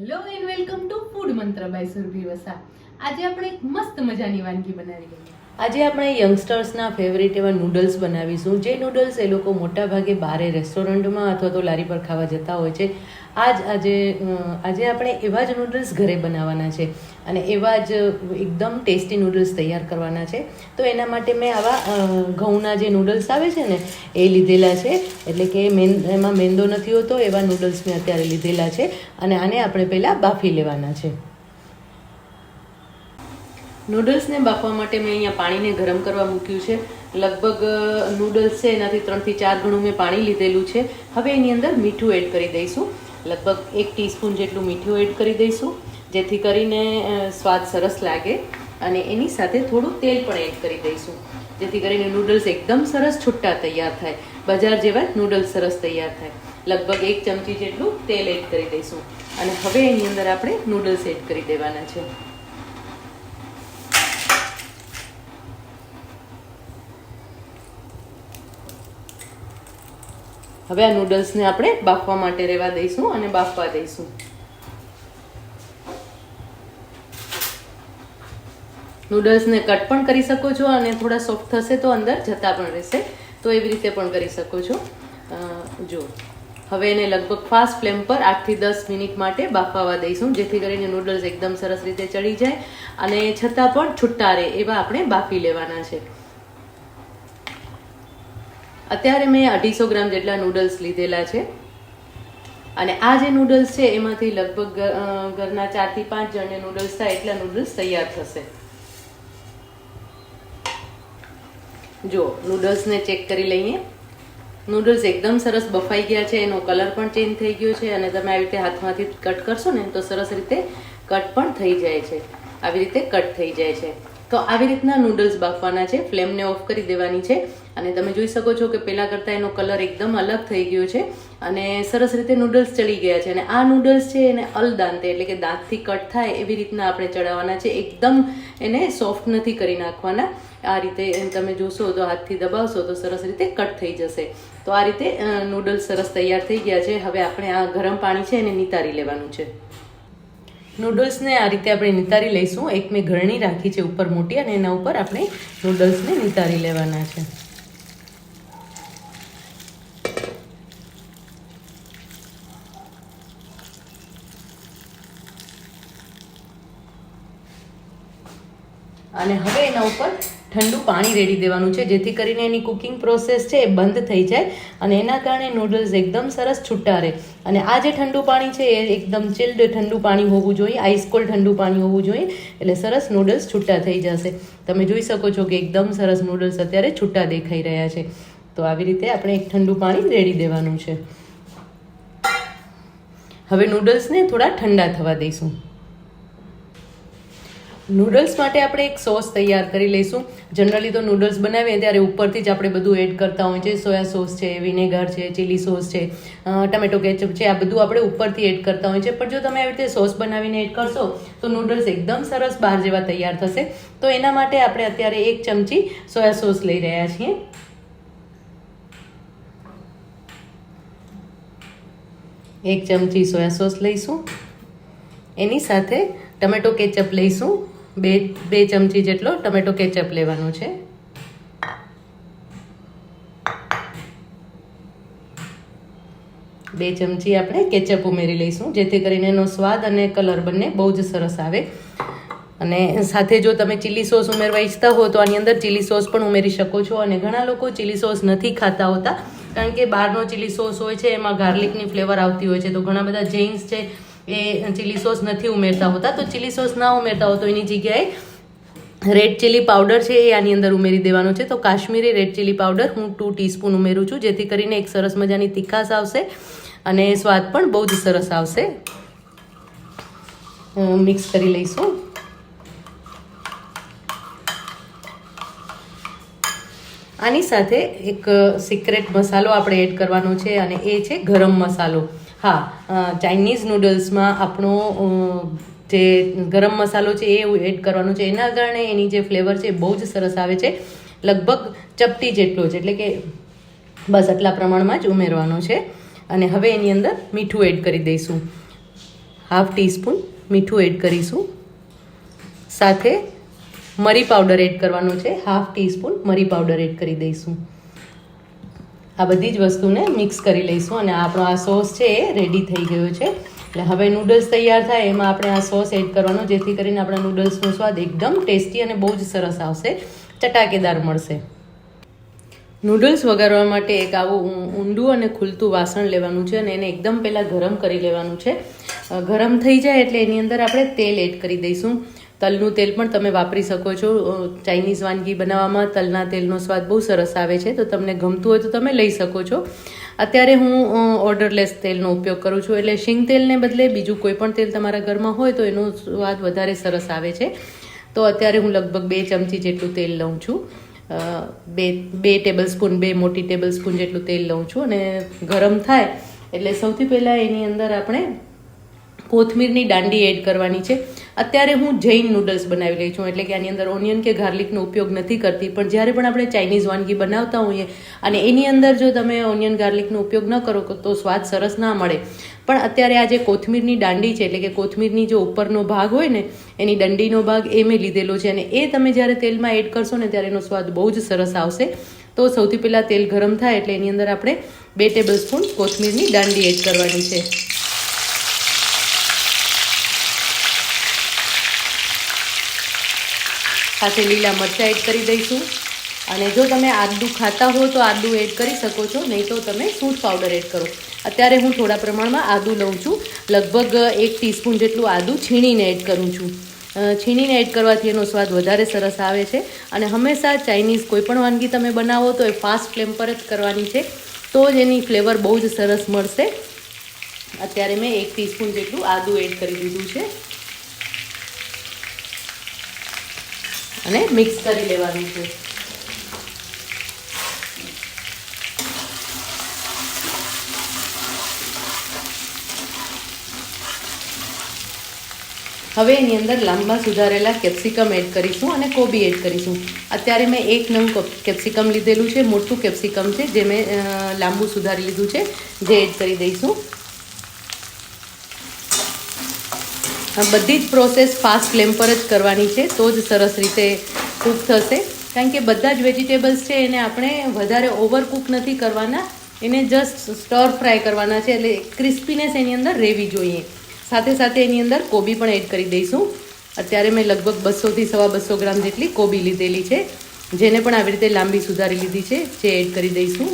Hello and welcome to food Mantra by Surbhi Vasa આજે આપણે એક મસ્ત મજાની વાનગી બનાવી લઈએ. આજે આપણે યંગસ્ટર્સના ફેવરિટ એવા નૂડલ્સ બનાવીશું. જે નૂડલ્સ એ લોકો મોટા ભાગે બારે રેસ્ટોરન્ટમાં અથવા તો લારી પર ખાવા જતા હોય છે. આજ આજે આજે આપણે એવા જ નૂડલ્સ ઘરે બનાવવાના છે અને એવા જ એકદમ ટેસ્ટી નૂડલ્સ તૈયાર કરવાના છે. તો એના માટે મેં આવા ઘઉંના જે નૂડલ્સ આવે છે ને, એ લીધેલા છે. એટલે કે મેન એમાં મેંદો નથી હોતો, એવા નૂડલ્સ મેં અત્યારે લીધેલા છે. અને આને આપણે પહેલાં બાફી લેવાના છે. નૂડલ્સને બાફવા માટે મેં અહીંયા પાણીને ગરમ કરવા મૂક્યું છે. લગભગ નૂડલ્સ છે, એનાથી ત્રણથી ચાર ગણું મેં પાણી લીધેલું છે. હવે એની અંદર મીઠું એડ કરી દઈશું. લગભગ એક ટીસ્પૂન જેટલું મીઠું એડ કરી દઈશું, જેથી કરીને સ્વાદ સરસ લાગે. અને એની સાથે થોડું તેલ પણ એડ કરી દઈશું, જેથી કરીને નૂડલ્સ એકદમ સરસ છૂટા તૈયાર થાય. બજાર જેવા નૂડલ્સ સરસ તૈયાર થાય. લગભગ એક ચમચી જેટલું તેલ એડ કરી દઈશું. અને હવે એની અંદર આપણે નૂડલ્સ એડ કરી દેવાના છે. હવે આ નૂડલ્સને આપણે બાફવા માટે રહેવા દઈશું અને બાફવા દઈશું. નૂડલ્સને કટ પણ કરી શકો છો અને થોડા સોફ્ટ થશે તો અંદર જતા પણ રહેશે. તો એવી રીતે પણ કરી શકો છો. જો હવે એને લગભગ ફાસ્ટ ફ્લેમ પર આઠથી દસ મિનિટ માટે બાફાવા દઈશું, જેથી કરીને નૂડલ્સ એકદમ સરસ રીતે ચડી જાય અને છતાં પણ છૂટા રહે એવા આપણે બાફી લેવાના છે. અત્યારે મેં અઢીસો ગ્રામ જેટલા નૂડલ્સ લીધેલા છે. અને આ જે નૂડલ્સ છે, એમાંથી લગભગ ઘરના ચારથી પાંચ જણને નૂડલ્સ થાય એટલા નૂડલ્સ તૈયાર થશે. જો નૂડલ્સને ચેક કરી લઈએ. નૂડલ્સ એકદમ સરસ બફાઈ ગયા છે, એનો કલર પણ ચેન્જ થઈ ગયો છે, અને તમે આવી રીતે હાથમાંથી કટ કરશો ને, તો સરસ રીતે કટ પણ થઈ જાય છે. આવી રીતે કટ થઈ જાય છે. તો આવી રીતના નૂડલ્સ બાફવાના છે, ફ્લેમને ઓફ કરી દેવાની છે અને તમે જોઈ શકો છો કે પહેલાં કરતાં એનો કલર એકદમ અલગ થઈ ગયો છે અને સરસ રીતે નૂડલ્સ ચડી ગયા છે અને આ નૂડલ્સ છે એને અલદાંતે એટલે કે દાંતથી કટ થાય એવી રીતના આપણે ચડાવવાના છે, એકદમ એને સોફ્ટ નથી કરી નાખવાના. આ રીતે તમે જોશો તો હાથથી દબાવશો તો સરસ રીતે કટ થઈ જશે. તો આ રીતે નૂડલ્સ સરસ તૈયાર થઈ ગયા છે. હવે આપણે આ ગરમ પાણી છે એને નિતારી લેવાનું છે. નૂડલ્સને આ રીતે આપણે નિતારી લઈશું. એક મેં ઘરણી રાખી છે ઉપર મોટી અને એના ઉપર આપણે નૂડલ્સને નિતારી લેવાના છે. અને હવે એના ઉપર ઠંડુ પાણી રેડી દેવાનું છે. જેથી કરીને એની કુકિંગ પ્રોસેસ છે એ બંધ થઈ જાય અને એના કારણે નૂડલ્સ એકદમ સરસ છૂટા રહે અને આ જે ઠંડુ પાણી છે એ એકદમ ચિલ્ડ ઠંડુ પાણી હોવું જોઈએ આઈસ કોલ્ડ ઠંડુ પાણી હોવું જોઈએ, એટલે સરસ નૂડલ્સ છૂટા થઈ જશે. તમે જોઈ શકો છો કે એકદમ સરસ નૂડલ્સ અત્યારે છૂટા દેખાઈ રહ્યા છે. તો આવી રીતે આપણે એક ઠંડુ પાણી રેડી દેવાનું છે. હવે નૂડલ્સને થોડા ઠંડા થવા દઈશું. નૂડલ્સ માટે આપણે એક સોસ તૈયાર કરી લઈશું. જનરલી તો નૂડલ્સ બનાવીએ ત્યારે ઉપરથી જ આપણે બધું એડ કરતા હોઈએ છીએ. સોયા સોસ છે વિનેગર છે ચીલી સોસ છે ટમેટો કેચઅપ છે, આ બધું આપણે ઉપરથી એડ કરતા હોઈએ છીએ. પણ જો તમે આવી રીતે સોસ બનાવીને એડ કરશો, તો નૂડલ્સ એકદમ સરસ બહાર જેવા તૈયાર થશે. તો એના માટે આપણે અત્યારે એક ચમચી સોયા સોસ લઈ રહ્યા છીએ. એક ચમચી સોયા સોસ લઈશું. એની સાથે ટમેટો કેચઅપ લઈશું. બે બે ચમચી જેટલો ટમેટો કેચઅપ લેવાનો છે. બે ચમચી આપણે કેચઅપ ઉમેરી લઈશું, જેથી કરીને એનો સ્વાદ અને કલર બંને બહુ જ સરસ આવે. અને સાથે જો તમે ચીલી સોસ ઉમેરવા ઈચ્છતા હો તો આની અંદર ચીલી સોસ પણ ઉમેરી શકો છો. અને ઘણા લોકો ચીલી સોસ નથી ખાતા હોતા, કારણ કે બહારનો ચીલી સોસ હોય છે, એમાં ગાર્લિકની ફ્લેવર આવતી હોય છે. તો ઘણા બધા જેન્ટ્સ છે એ ચીલી સોસ નથી ઉમેરતા હોતા, તો ચીલી સોસ ના ઉમેરતા હો તો એની જગ્યાએ રેડ ચીલી પાવડર છે એ આની અંદર ઉમેરી દેવાનો છે. તો કાશ્મીરી રેડ ચીલી પાવડર હું ટુ ટીસ્પૂન ઉમેરું છું, જેથી કરીને એક સરસ મજાની તીખાશ આવશે અને સ્વાદ પણ બહુ જ સરસ આવશે. મિક્સ કરી લઈશું. આની સાથે એક સિક્રેટ મસાલો આપણે એડ કરવાનો છે અને એ છે ગરમ મસાલો. હા ચાઇનીઝ નૂડલ્સમાં આપણો જે ગરમ મસાલો છે એ એડ કરવાનો છે. એના કારણે એની જે ફ્લેવર છે બહુ જ સરસ આવે છે. લગભગ ચપટી જેટલો જ, એટલે કે બસ આટલા પ્રમાણમાં જ ઉમેરવાનો છે. અને હવે એની અંદર મીઠું એડ કરી દઈશું. હાફ ટીસ્પૂન મીઠું એડ કરીશું. સાથે મરી પાવડર એડ કરવાનો છે. હાફ ટીસ્પૂન મરી પાવડર એડ કરી દઈશું. આ બધી જ વસ્તુને મિક્સ કરી લઈશું અને આપણો આ સોસ છે એ રેડી થઈ ગયો છે. એટલે હવે નૂડલ્સ તૈયાર થાય, એમાં આપણે આ સોસ એડ કરવાનો, જેથી કરીને આપણા નૂડલ્સનો સ્વાદ એકદમ ટેસ્ટી અને બહુ જ સરસ આવશે. ચટાકેદાર મળશે. નૂડલ્સ વઘારવા માટે એક આવું ઊંડું અને ખુલતું વાસણ લેવાનું છે અને એને એકદમ પહેલાં ગરમ કરી લેવાનું છે. ગરમ થઈ જાય એટલે એની અંદર આપણે તેલ એડ કરી દઈશું. તલનું તેલ પણ તમે વાપરી શકો છો. ચાઇનીઝ વાનગી બનાવવામાં તલના તેલનો સ્વાદ બહુ સરસ આવે છે, તો તમને ગમતું હોય તો તમે લઈ શકો છો. અત્યારે હું ઓર્ડરલેસ તેલનો ઉપયોગ કરું છું, એટલે શિંગ તેલને બદલે બીજું કોઈ પણ તેલ તમારા ઘરમાં હોય તો એનો સ્વાદ વધારે સરસ આવે છે. તો અત્યારે હું લગભગ બે ચમચી જેટલું તેલ લઉં છું. બે બે ટેબલ સ્પૂન બે મોટી ટેબલ સ્પૂન જેટલું તેલ લઉં છું અને ગરમ થાય એટલે સૌથી પહેલાં એની અંદર આપણે કોથમીરની દાંડી એડ કરવાની છે. અત્યારે હું જૈન નૂડલ્સ બનાવી રહી છું, એટલે કે આની અંદર ઓનિયન કે ગાર્લિકનો ઉપયોગ નથી કરતી. પણ જ્યારે પણ આપણે ચાઇનીઝ વાનગી બનાવતા હોઈએ અને એની અંદર જો તમે ઓનિયન ગાર્લિકનો ઉપયોગ ન કરો, તો સ્વાદ સરસ ના મળે. પણ અત્યારે આ જે કોથમીરની દાંડી છે, એટલે કે કોથમીરની જે ઉપરનો ભાગ હોય ને, એની દંડીનો ભાગ એ મેં લીધેલો છે અને એ તમે જ્યારે તેલમાં એડ કરશો ને, ત્યારે એનો સ્વાદ બહુ જ સરસ આવશે. તો સૌથી પહેલાં તેલ ગરમ થાય, એટલે એની અંદર આપણે બે ટેબલ સ્પૂન કોથમીરની દાંડી એડ કરવાની છે. સાથે લીલા મરચાં એડ કરી દઈશું. અને જો તમે આદું ખાતા હો તો આદું એડ કરી શકો છો, નહીં તો તમે સૂંઠ પાવડર એડ કરો. અત્યારે હું થોડા પ્રમાણમાં આદું લઉં છું. લગભગ એક ટીસ્પૂન જેટલું આદું છીણીને એડ કરું છું. છીણીને એડ કરવાથી એનો સ્વાદ વધારે સરસ આવે છે. અને હંમેશા ચાઇનીઝ કોઈપણ વાનગી તમે બનાવો તો એ ફાસ્ટ ફ્લેમ પર જ કરવાની છે. તો જ એની ફ્લેવર બહુ જ સરસ મળશે. અત્યારે મેં એક ટીસ્પૂન જેટલું આદું એડ કરી દીધું છે. અને મિક્સ કરી લેવાનું છે. હવે એની અંદર લાંબા સુધારેલા કેપ્સિકમ એડ કરીશું અને કોબી એડ કરીશું. અત્યારે મેં એક નવું કેપ્સિકમ લીધેલું છે, મોટું કેપ્સિકમ છે, જે મેં લાંબુ સુધારી લીધું છે, જે એડ કરી દઈશું આ બધી જ પ્રોસેસ ફાસ્ટ ફ્લેમ પર જ કરવાની છે, તો જ સરસ રીતે કૂક થશે. કારણ કે બધા જ વેજીટેબલ્સ છે, એને આપણે વધારે ઓવર કૂક નથી કરવાના, એને જસ્ટ સ્ટર ફ્રાય કરવાના છે, એટલે ક્રિસ્પીનેસ એની અંદર રહેવી જોઈએ. સાથે સાથે એની અંદર કોબી પણ એડ કરી દઈશું. અત્યારે મેં લગભગ બસોથી સવા બસો ગ્રામ જેટલી કોબી લીધેલી છે, જેને પણ આવી રીતે લાંબી સુધારી લીધી છે, જે એડ કરી દઈશું.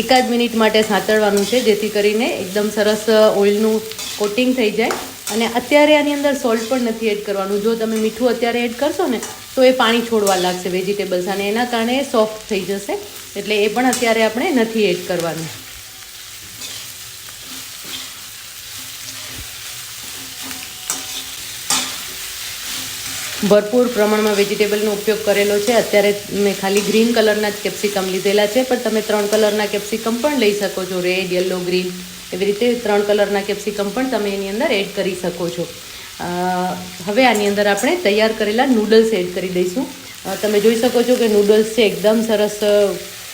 એકાદ મિનિટ માટે સાંતળવાનું છે, જેથી કરીને એકદમ સરસ ઓઇલનું કોટિંગ થઈ જાય. અને અત્યારે આની અંદર સોલ્ટ પણ નથી એડ કરવાનું. જો તમે મીઠું અત્યારે એડ કરશો ને, તો એ પાણી છોડવા લાગશે વેજીટેબલ્સ. અને એના કારણે સોફ્ટ થઈ જશે. એટલે એ પણ અત્યારે આપણે નથી એડ કરવાનું. ભરપૂર પ્રમાણમાં વેજીટેબલનો ઉપયોગ કરેલો છે. અત્યારે મેં ખાલી ગ્રીન કલરના જ કેપ્સિકમ લીધેલા છે, પણ તમે ત્રણ કલરના કેપ્સિકમ પણ લઈ શકો છો. રેડ યલો ગ્રીન એવી રીતે ત્રણ કલરના કેપ્સિકમ પણ તમે એની અંદર એડ કરી શકો છો. હવે આની અંદર આપણે તૈયાર કરેલા નૂડલ્સ એડ કરી દઈશું. તમે જોઈ શકો છો કે નૂડલ્સ છે, એકદમ સરસ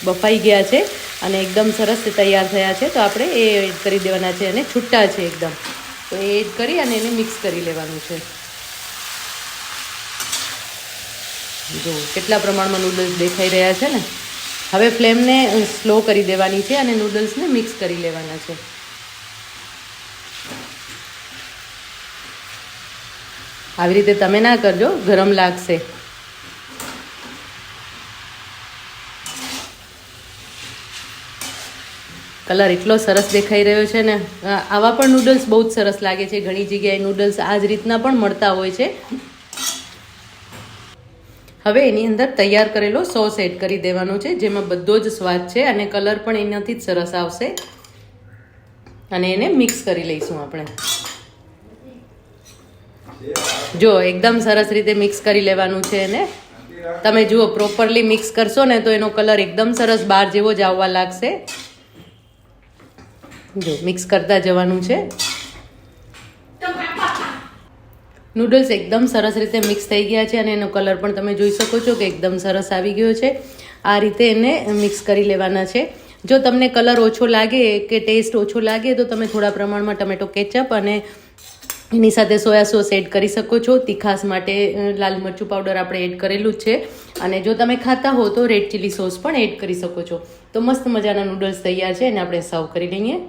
બફાઈ ગયા છે અને એકદમ સરસ તૈયાર થયા છે. તો આપણે એ એડ કરી દેવાના છે અને છૂટા છે એકદમ. તો એ એડ કરી અને એને મિક્સ કરી લેવાનું છે. જો કેટલા પ્રમાણમાં નૂડલ્સ દેખાઈ રહ્યા છે ને? હવે ફ્લેમને સ્લો કરી દેવાની છે અને નૂડલ્સને મિક્સ કરી લેવાના છે. આવી રીતે તમે ના કરજો, ગરમ લાગશે. કલર એટલો સરસ દેખાઈ રહ્યો છે ને આવા પણ નૂડલ્સ બહુ જ સરસ લાગે છે. ઘણી જગ્યાએ નૂડલ્સ આ જ રીતના પણ મળતા હોય છે. હવે એની અંદર તૈયાર કરેલો સોસ એડ કરી દેવાનો છે, જેમાં બધો જ સ્વાદ છે અને કલર પણ એનાથી જ સરસ આવશે. અને એને મિક્સ કરી લઈશું આપણે. જો, એકદમ સરસ રીતે મિક્સ કરી લેવાનું છે એને. તમે જુઓ પ્રોપરલી મિક્સ કરશો ને તો એનો કલર એકદમ સરસ બહાર જેવો જ આવવા લાગશે. જો, મિક્સ કરતા જવાનું છે. નૂડલ્સ એકદમ સરસ રીતે મિક્સ થઈ ગયા છે અને એનો કલર પણ તમે જોઈ શકો છો કે એકદમ સરસ આવી ગયો છે. આ રીતે એને મિક્સ કરી લેવાના છે. જો તમને કલર ઓછો લાગે કે ટેસ્ટ ઓછો લાગે, તો તમે થોડા પ્રમાણમાં ટમેટો કેચઅપ અને એની સાથે સોયા સોસ એડ કરી શકો છો. તીખાસ માટે લાલ મરચું પાવડર આપણે એડ કરેલું જ છે. અને જો તમે ખાતા હો તો રેડ ચીલી સોસ પણ એડ કરી શકો છો. તો મસ્ત મજાના નૂડલ્સ તૈયાર છે એને આપણે સર્વ કરી લઈએ.